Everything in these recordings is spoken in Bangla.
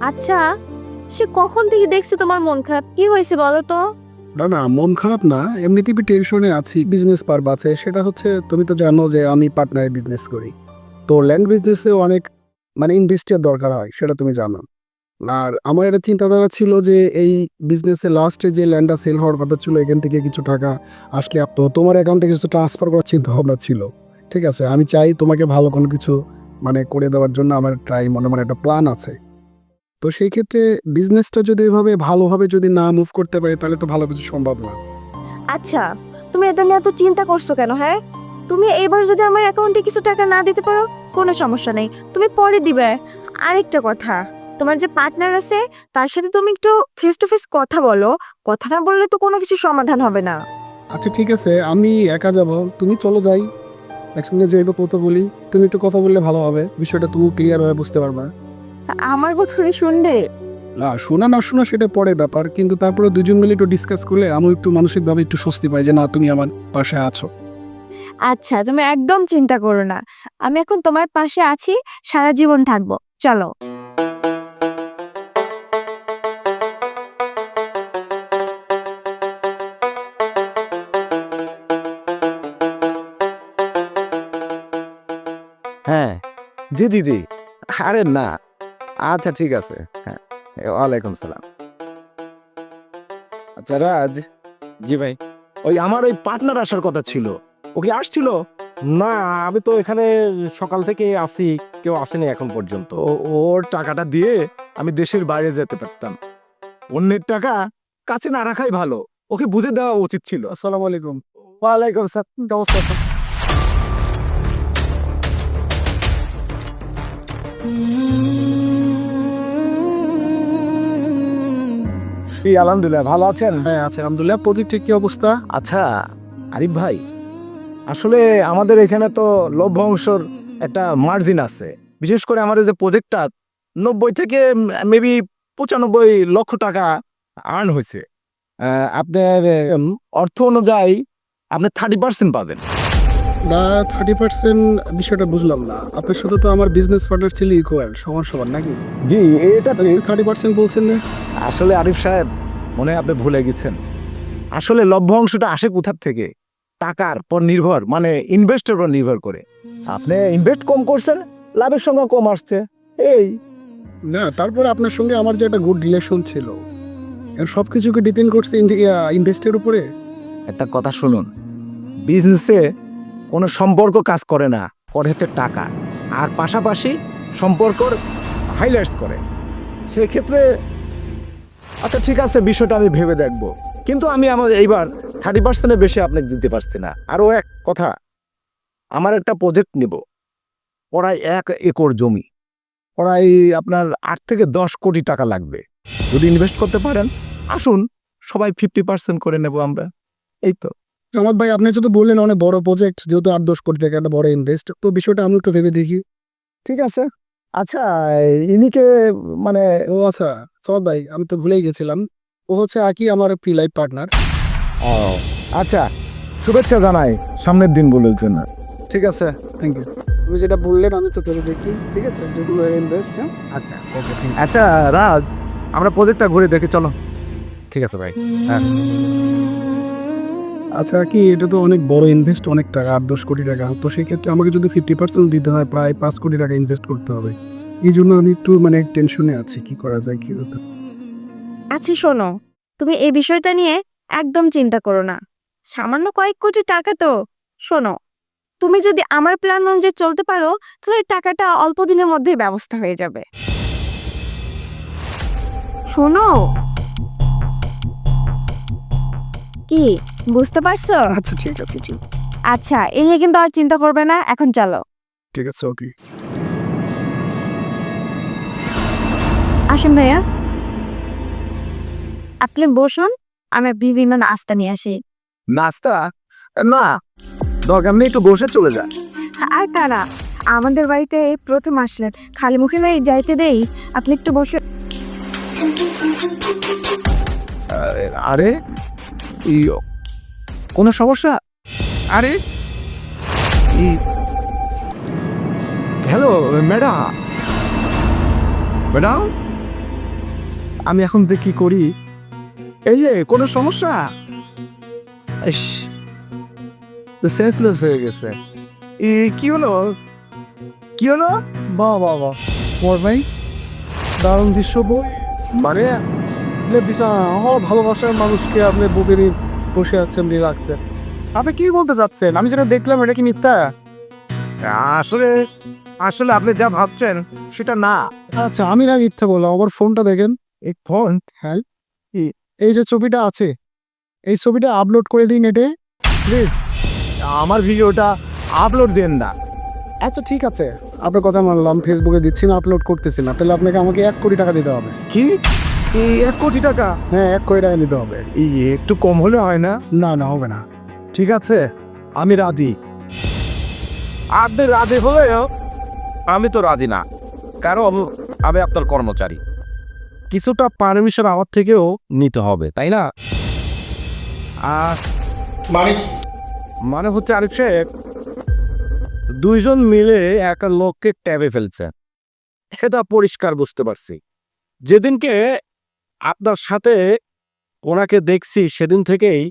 আচ্ছা সে কখন থেকে দেখছে তোমার মন খারাপ? কি হয়েছে বলো তো? না না, মন খারাপ না। এমনিতেই আমি টেনশনে আছি বিজনেস আছে সেটা হচ্ছে, তুমি তো জানো যে আমি পার্টনারে বিজনেস করি। তো ল্যান্ড বিজনেসে অনেক মানে ইনভেস্টের দরকার হয়, সেটা তুমি জানো। আর আমার একটা চিন্তাধারা ছিল যে এই বিজনেসে লাস্টে যে ল্যান্ডটা সেল হওয়ার কথা ছিল, এখান থেকে কিছু টাকা আসলে তো তোমার অ্যাকাউন্টে কিছু ট্রান্সফার করার চিন্তা ভাবনা ছিল। ঠিক আছে, আমি চাই তোমাকে ভালো কোনো কিছু মানে করে দেওয়ার জন্য আমার ট্রাই মনে মনে একটা প্ল্যান আছে। তো সেই ক্ষেত্রে বিজনেসটা যদি এভাবে ভালোভাবে যদি না মুভ করতে পারি তাহলে তো ভালো কিছু সম্ভব না। আচ্ছা তুমি এটা নিয়ে এত চিন্তা করছ কেন হ্যাঁ? তুমি এবার যদি আমার অ্যাকাউন্টে কিছু টাকা না দিতে পারো কোনো সমস্যা নেই। তুমি পরে দিবে। আরেকটা কথা তোমার যে পার্টনার আছে তার সাথে তুমি একটু ফেস টু ফেস কথা বলো। কথা না বললে তো কোনো কিছু সমাধান হবে না। আচ্ছা ঠিক আছে আমি একা যাব তুমি চলো যাই। একসঙ্গে যে একটু কথা বলি তুমি একটু কথা বললে ভালো হবে। বিষয়টা তুমি ক্লিয়ার হয়ে বুঝতে পারবা। আমার কথা শুনবে না শোনা না শোনা সেটা পরে ব্যাপার কিন্তু তারপরে দুজন মিলে একটু ডিসকাস করলে আমি একটু মানসিকভাবে একটু স্বস্তি পাই যে না তুমি আমার পাশে আছো। আচ্ছা তুমি একদম চিন্তা করো না। আমি এখন তোমার পাশে আছি সারা জীবন থাকব। চলো। হ্যাঁ। জি জি জি। আরে না। আচ্ছা ঠিক আছে। হ্যাঁ ওয়ালাইকুম সালাম। আচ্ছা রাজ। জি ভাই। ওই আমার ওই পার্টনার আসার কথা ছিল। ও কি আসছিল? না আমি তো এখানে সকাল থেকে আসি কেউ আসেনি এখন পর্যন্ত। ওর টাকাটা দিয়ে আমি দেশের বাইরে যেতে পারতাম। অন্যের টাকা কাছে না রাখাই ভালো। ওকে বুঝে দেওয়া উচিত ছিল। আসসালামু আলাইকুম। ওয়ালাইকুম সালাম। কি অবস্থা আছে? কি আলহামদুলিল্লাহ ভালো আছেন? হ্যাঁ আছে আলহামদুলিল্লাহ। প্রজেক্টের কি অবস্থা? আচ্ছা আরিফ ভাই আসলে আমাদের এখানে তো লভ্যাংশর একটা মার্জিন আছে। বিশেষ করে আমাদের যে প্রজেক্টটা নব্বই থেকে মেবি পঁচানব্বই লক্ষ টাকা আর্ন হয়েছে। আপনার অর্থ অনুযায়ী আপনি থার্টি পার্সেন্ট পাবেন। না থার্টি পার্সেন্ট বিষয়টা বুঝলাম না। আপনার সাথে তো আমার বিজনেস পার্টনার ছিল ইকুয়াল সমান সমান নাকি? জি এটা থার্টি পার্সেন্ট বলছেন না? আসলে আরিফ সাহেব মনে হয় আপনি ভুলে গেছেন। আসলে লভ্য অংশটা আসে কোথার থেকে? টাকার পর নির্ভর মানে ইনভেস্টের উপর নির্ভর করে। আপনি ইনভেস্ট কম করছেন লাভের সংখ্যা কম আসছে। এই। না তারপরে আপনার সঙ্গে আমার যে একটা গুড রিলেশন ছিল সব কিছুকে ডিপেন্ড করছে ইনভেস্টের উপরে? একটা কথা শুনুন। বিজনেসে কোনো সম্পর্ক কাজ করে না করে হচ্ছে টাকা। আর পাশাপাশি সম্পর্কর হাইলাইটস করে। সেক্ষেত্রে আচ্ছা ঠিক আছে বিষয়টা আমি ভেবে দেখব। কিন্তু আমি আমার এইবার থার্টি পার্সেন্টের বেশি আপনাকে দিতে পারছি না। আরও এক কথা আমার একটা প্রজেক্ট নিব। প্রায় এক একর জমি। প্রায় আপনার আট থেকে দশ কোটি টাকা লাগবে। যদি ইনভেস্ট করতে পারেন আসুন সবাই ফিফটি পার্সেন্ট করে নেব আমরা। এই তো। আমার ভাই আপনি যেহেতু বললেন অনেক বড় প্রজেক্ট যেহেতু আট দশ কোটি টাকা একটা বড় ইনভেস্ট তো বিষয়টা আমি একটু ভেবে দেখি। ঠিক আছে। আচ্ছা ইনিকে মানে ও আচ্ছা। সদ ভাই আমি তো ভুলেই গেছিলাম। ও হচ্ছে আকি আমার প্রি লাইফ পার্টনার ও আচ্ছা শুভেচ্ছা জানাই সামনের দিন বলেছেন ঠিক আছে থ্যাংক ইউ তুমি যেটা বললেন আমি তো ভেবে দেখি ঠিক আছে? যদি ইনভেস্ট হ্যাঁ? আচ্ছা ওকে আচ্ছা রাজ আমরা প্রজেক্টটা ঘুরে দেখি চলো। ঠিক আছে ভাই হ্যাঁ। আচ্ছা কি এটা তো অনেক বড় ইনভেস্ট অনেক টাকা আট দশ কোটি টাকা। তো সেই ক্ষেত্রে আমাকে যদি ফিফটি পার্সেন্ট দিতে হয় প্রায় পাঁচ কোটি টাকা ইনভেস্ট করতে হবে। এই জন্য আমি একটু মানে টেনশনে আছি কি করা যায় কি হতে আচ্ছা শোনো তুমি এই বিষয়টা নিয়ে একদম চিন্তা করো না। সামান্য কয়েক কোটি টাকা তো শোনো তুমি যদি আমার প্ল্যান অনুযায়ী চলতে পারো তাহলে টাকাটা অল্প দিনের মধ্যেই ব্যবস্থা হয়ে যাবে। শোনো। কি বুঝতে পারছ? আচ্ছা ঠিক আছে ঠিক আছে। আচ্ছা এই নিয়ে কিন্তু আর চিন্তা করবে না এখন চলো। ঠিক আছে ওকে। আসেন ভাইয়া। আপনি বসুন আমি বিভিন্ন নাস্তা নিয়ে আসি। নাস্তা? না দরকার নেই একটু বসে চলে যা আর তারা আমাদের বাড়িতে এই প্রথম আসলেন। খালি মুখে নেই যাইতে দেই আপনি একটু বসে আরে কোনো সমস্যা? আরে হ্যালো ম্যাডাম। ম্যাডাম? আমি এখন তো কি করি? এই যে কোনো সমস্যা? সেন্সলেস হয়ে গেছে। এ কি হলো? কি হলো? বাহ বাহ বাহ। পর ভাই দারুণ দৃশ্য বউ মানে আপনি বিশাল আমার ভালোবাসার মানুষকে আপনি বুকে নিয়ে বসে আছেন রিলাক্সে আপনি কি বলতে চাচ্ছেন? আমি যেটা দেখলাম এটা কি মিথ্যা? আসলে আসলে আপনি যা ভাবছেন সেটা না। আচ্ছা আমি না মিথ্যা বললাম আমার ফোনটা দেখেন। এই ফোন হ্যাঁ এই যে ছবিটা আছে, এই ছবিটা আপলোড করে দিন নেটে প্লিজ আমার ভিডিওটা আপলোড দেন না। আচ্ছা ঠিক আছে। আপনার কথা মানলাম ফেসবুকে দিচ্ছি না আপলোড করতেছি না। তাহলে আপনাকে আমাকে এক কোটি টাকা দিতে হবে। কি? এই এক কোটি টাকা? হ্যাঁ এক কোটি টাকা দিতে হবে। এই একটু কম হলে হয় না? না না, হবে না। ঠিক আছে, আমি রাজি। আপনি রাজি হলেও আমি তো রাজি না। কারণ আমি আপনার কর্মচারী। কিছুটা পারমিশন আমার থেকেও নিতে হবে তাই না? আর মানে? মানে হচ্ছে আরিফ সাহেব দুইজন মিলে একটা লোককে ট্যাবে ফেলছে। এটা পরিষ্কার বুঝতে পারছি। যেদিনকে আপনার সাথে ওনাকে দেখছি সেদিন থেকেই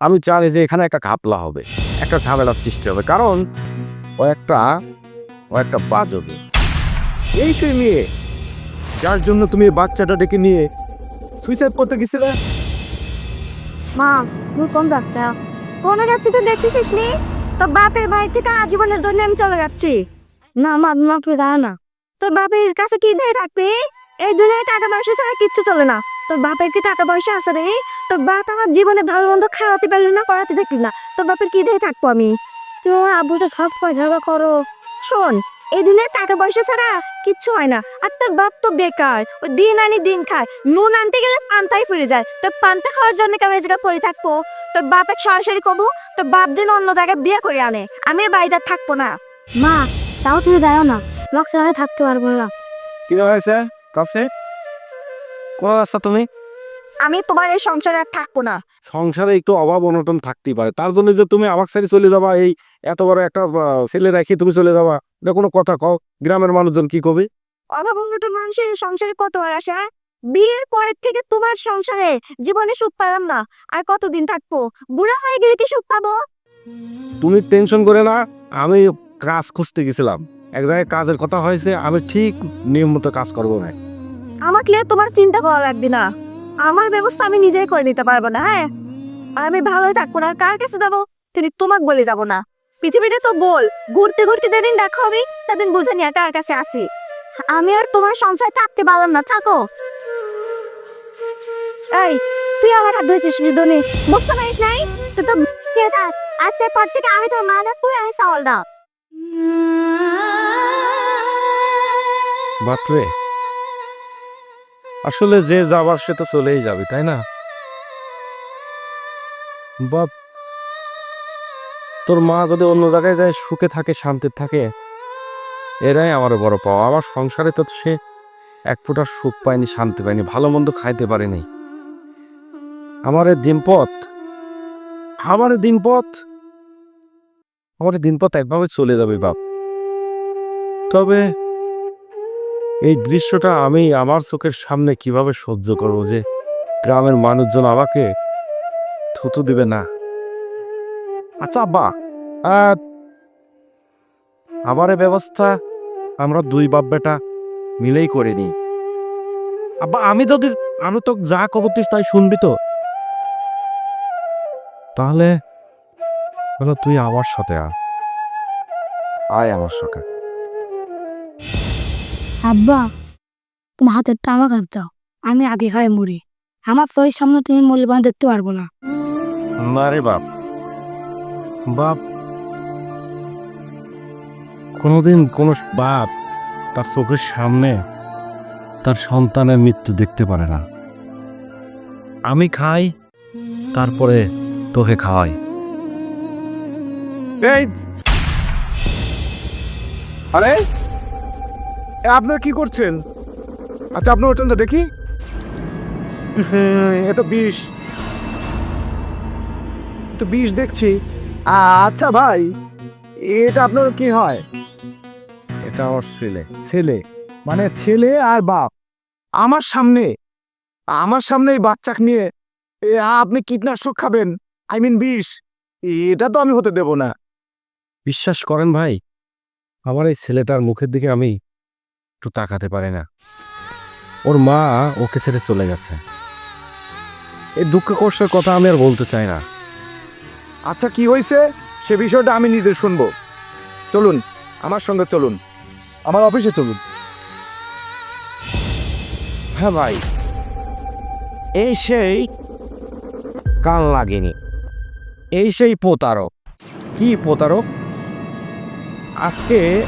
আমি জানি যে এখানে একটা ঘাপলা হবে একটা ঝামেলার সৃষ্টি হবে। কারণ ও একটা ও একটা বাজবে। এই সেই মেয়ে যার জন্য তুমি বাচ্চাটা ডেকে নিয়ে সুইসাইড করতে গেছিলে? মা তুই কোন ডাক্তার কোন যাচ্ছি তো দেখতেছিস নি? তোর বাপের বাড়ি থেকে আজীবনের জন্য আমি চলে যাচ্ছি। না, মা মা, তুই না। তোর বাপের কাছে কি দিয়ে থাকবি এই দুনিয়ায় টাকা পয়সা ছাড়া কিচ্ছু চলে না। তোর বাপের কি টাকা পয়সা আছে রে? তোর বাপ আমার জীবনে ভালো মন্দ খাওয়াতে পারলি না, করাতে থাকলি না। তোর বাপের কি দিয়ে থাকব আমি? তুমি আমার আব্বুটা সব পয়সা করো। শোন এই দুনিয়ায় টাকা পয়সা ছাড়া কিচ্ছু হয় না। আর তোর বাপ তো বেকার ওই দিন আনি দিন খায়। নুন আনতে গেলে পান্তাই ফিরে যায়। তোর পান্তা খাওয়ার জন্য কেউ এই জায়গায় পড়ে থাকব? তোর বাপের সরাসরি কবু তোর বাপ যেন অন্য জায়গায় বিয়ে করে আনে। আমি বাড়িতে থাকব না। মা তাও তুমি দাও না। লক ছাড়া থাকতে পারব না। কি হয়েছে? কাছে কোন আছো তুমি? আমি তোমার এই সংসারে আর থাকব না। সংসারে একটু অভাব অনটন থাকতেই পারে। তার জন্য যে তুমি আমার সাইডে চলে যাবা এই এত বড় একটা আহ, ছেলে রেখে তুমি চলে যাবা এটা কোনো কথা কও? গ্রামের মানুষজন কি কবে? অভাব অনটন মানুষের সংসারে কত আর আসে হ্যাঁ? বিয়ের পরের থেকে তোমার সংসারে জীবনে সুখ পেলাম না আর কতদিন থাকব? বুড়া হয়ে গেলে কি সুখ পাবো? তুমি টেনশন করে না আমি কাজ খুঁজতে গেছিলাম। এক জায়গায় কাজের কথা হয়েছে আমি ঠিক নিয়ম মতো কাজ করব না আমাকে নিয়ে তোমার চিন্তা করা লাগবে না। আমার ব্যবস্থা আমি নিজেই করে নিতে পারব না হ্যাঁ? আর আমি ভালোই থাকব না কার কাছে যাব? তিনি তোমাকে বলে যাব না। পৃথিবীটা তো বল ঘুরতে ঘুরতে যেদিন দেখা হবে, সেদিন বুঝে নিয়ে কার কাছে আসি আমি আর তোমার সংসার থাকতে পারলাম না, থাকো। এই, তুই আমার হাত ধরেছিস বিদনে বুঝতে পারিস নাই? তুই তো আজকের পর থেকে আমি তোর মা আমি চাওয়াল দাও বাপরে। আসলে যে যাবার সে তো চলেই যাবে, তাই না? বাপ, তোর মা যদি অন্য জায়গায় যায়, সুখে থাকে শান্তি থাকে, এরাই আমার বড় পাওয়া। আমার সংসারে তো সে এক ফোঁটা সুখ পায়নি, শান্তি পায়নি, ভালো মন্দ খাইতে পারেনি। আমার দিনপথ আমার দিনপথ আমার দিনপথ একভাবে চলে যাবে বাপ। তবে এই দৃশ্যটা আমি আমার চোখের সামনে কীভাবে সহ্য করব যে গ্রামের মানুষজন আমাকে থুতু দিবে না? আচ্ছা আব্বা আহ, আমার ব্যবস্থা আমরা দুই বাপ বেটা মিলেই করে নিই। আব্বা আমি যদি আমি তো যা কবতিস তাই শুনবি তো। তাহলে হলো তুই আমার সাথে আয় আমার সাথে। আব্বা তোমার হাতের টাকা কাজ দাও। আমি আগে খাই মরি। আমার চোখের সামনে তুমি মূল্যবান দেখতে পারব না। না রে বাপ। বাপ কোনোদিন কোনো বাপ তার চোখের সামনে তার সন্তানের মৃত্যু দেখতে পারে না। আমি খাই তারপরে তোকে খাওয়াই। এই! আরে! আপনারা কি করছেন? আচ্ছা আপনার ওটা দেখি? হুম, এ তো বিষ। তো বিষ দেখছি। আচ্ছা ভাই এটা আপনার কি হয়? এটা আমার ছেলে ছেলে। মানে ছেলে আর বাপ। আমার সামনে আমার সামনে এই বাচ্চাকে নিয়ে আপনি কীটনাশক খাবেন। আই মিন বিষ। এটা তো আমি হতে দেব না। বিশ্বাস করেন ভাই আমার এই ছেলেটার মুখের দিকে আমি একটু তাকাতে পারে না। ওর মা ওকে ছেড়ে চলে গেছে। এই দুঃখ কষ্টের কথা আমি আর বলতে চাই না। আচ্ছা কি হয়েছে সে বিষয়টা আমি নিজে শুনব। চলুন, আমার সঙ্গে চলুন। আমার অফিসে চলুন। হ্যাঁ ভাই। এই সেই কান লাগেনি। এই সেই প্রতারক। কি প্রতারক? আজকে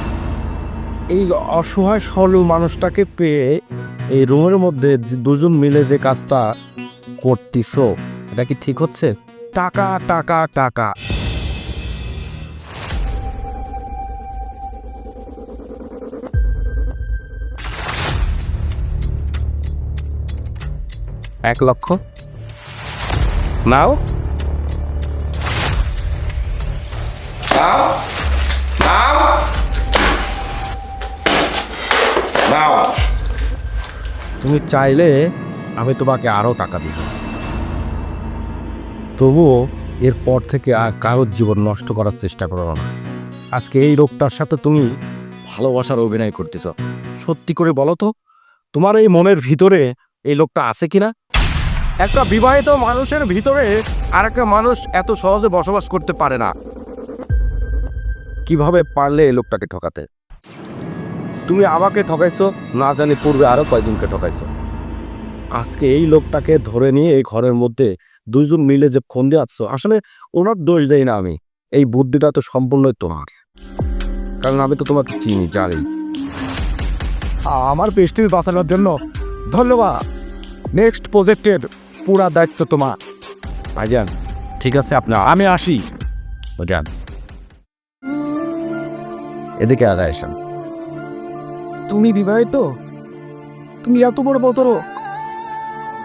এই অসহায় সরল মানুষটাকে পেয়ে এই রুমের মধ্যে দুজন মিলে যে কাজটা করতিস, এটা কি ঠিক হচ্ছে? টাকা টাকা টাকা। এক লক্ষ। নাও। তুমি চাইলে আমি তোমাকে আরও টাকা দিব তবুও এরপর থেকে আর কারোর জীবন নষ্ট করার চেষ্টা করো না। আজকে এই রোগটার সাথে তুমি ভালোবাসার অভিনয় করতেছ। সত্যি করে বলো তো, তোমার এই মনের ভিতরে এই লোকটা আছে কিনা একটা বিবাহিত মানুষের ভিতরে আর একটা মানুষ এত সহজে বসবাস করতে পারে না। কীভাবে পারলে এই লোকটাকে ঠকাতে? তুমি আমাকে ঠকাইছো, না জানি পূর্বে আরও কয়জনকে ঠকাইছো। আজকে এই লোকটাকে ধরে নিয়ে এই ঘরের মধ্যে দুইজন মিলে যে ফোন দিয়ে আসছো আসলে ওনার দোষ দেই না আমি। এই বুদ্ধিটা তো সম্পূর্ণই তোমার। কারণ আমি তো তোমাকে চিনি, জানি। আমার পেস্টিভ বাঁচানোর জন্য ধন্যবাদ। নেক্সট প্রজেক্টের পুরা দায়িত্ব তোমার। ভাইজান, ঠিক আছে আপনার আমি আসি। যান এদিকে আগায় তুমি বিবাহিত? তুমি এত বড় বতর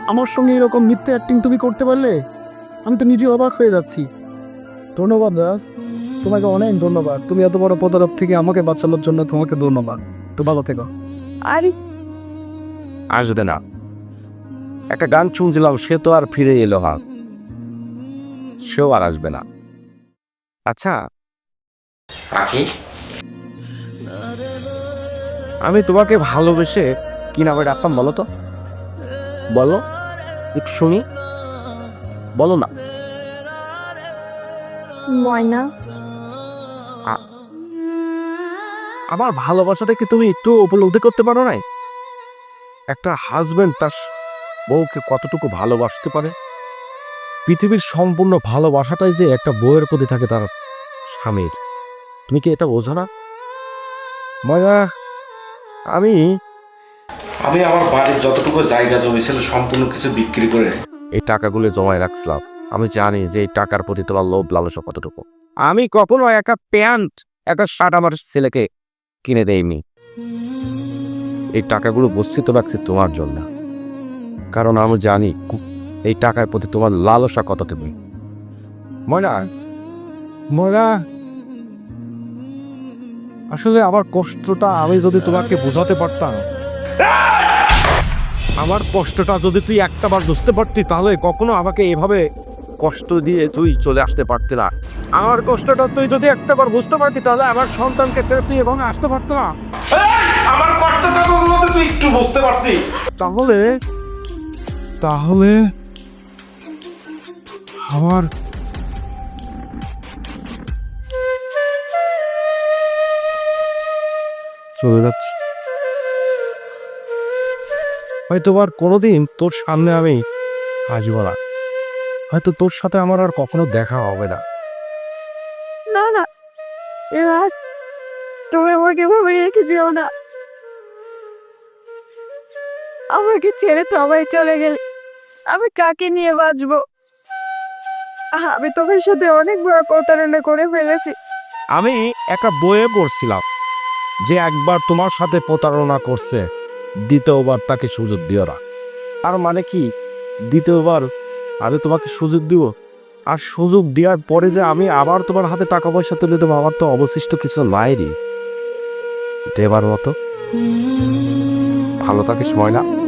আমার সঙ্গে এরকম মিথ্যে অ্যাক্টিং তুমি করতে পারলে আমি তো নিজে অবাক হয়ে যাচ্ছি। ধন্যবাদ দাস তোমাকে অনেক ধন্যবাদ। তুমি এত বড় প্রতারক থেকে আমাকে বাঁচানোর জন্য তোমাকে ধন্যবাদ। তো ভালো থেকো। আরে। আসবে না একটা গান শুনছিলাম সে তো আর ফিরে এলো হা সেও আর আসবে না। আচ্ছা। পাখি? আমি তোমাকে ভালোবেসে কি নামে ডাকতাম বলো তো? বলো একটু শুনি। বলো না। ময়না। আমার ভালোবাসাটা কি তুমি একটু উপলব্ধি করতে পারো নাই? একটা হাজবেন্ড তার বউকে কতটুকু ভালোবাসতে পারে? পৃথিবীর সম্পূর্ণ ভালোবাসাটাই যে একটা বউয়ের প্রতি থাকে তার স্বামীর। তুমি কি এটা বোঝো না? মজা আমি আমি আমার বাড়ির যতটুকু জায়গা জমি ছিল সম্পূর্ণ কিছু বিক্রি করে এই টাকাগুলো জমায় রাখছিলাম। আমি জানি যে এই টাকার প্রতি তোমার লোভ লালসা কতটুকু। আমি কখনো একটা প্যান্ট একটা শার্ট আমার ছেলেকে কিনে দেয়নি এই টাকাগুলো বস্তিত রাখছি তোমার জন্য। কারণ আমি জানি এই টাকার প্রতি তোমার লালসা কতটুকু। ময়না ময়না আসলে আমার কষ্টটা আমি যদি তোমাকে বোঝাতে পারতাম। আমার কষ্টটা যদি তুই একটাবার বুঝতে পারতি তাহলে কখনো আমাকে এভাবে কষ্ট দিয়ে তুই চলে আসতে পারতি না। আমার কষ্টটা তুই যদি একটাবার বুঝতে পারতি তাহলে আমার সন্তানকে ছেড়ে তুই এবং আসতে পারতো না। আমার কষ্টটা তুই একটু বুঝতে পারতি। তাহলে তাহলে আমার চলে যাচ্ছে। হয়তো আর কোনোদিন তোর সামনে আমি আসব না। হয়তো তোর সাথে আমার আর কখনো দেখা হবে না। না না। এবার তুমি আমাকে ভাবে রেখে যেও না। আমাকে ছেড়ে সবাই চলে গেলে আমি কাকে নিয়ে বাঁচবো? আমি তোমার সাথে অনেক বড় প্রতারণা করে ফেলেছি। আমি একটা বইয়ে পড়ছিলাম। যে একবার তোমার সাথে প্রতারণা করছে, দ্বিতীয়বার তাকে সুযোগ দিও না। আর মানে কি? দ্বিতীয়বার আমি তোমাকে সুযোগ দিব, আর সুযোগ দেওয়ার পরে যে আমি আবার তোমার হাতে টাকা পয়সা তুলে দেবো, আমার তো অবশিষ্ট কিছু নাই রে দেবার মতো। ভালো থাকিস, ময়না।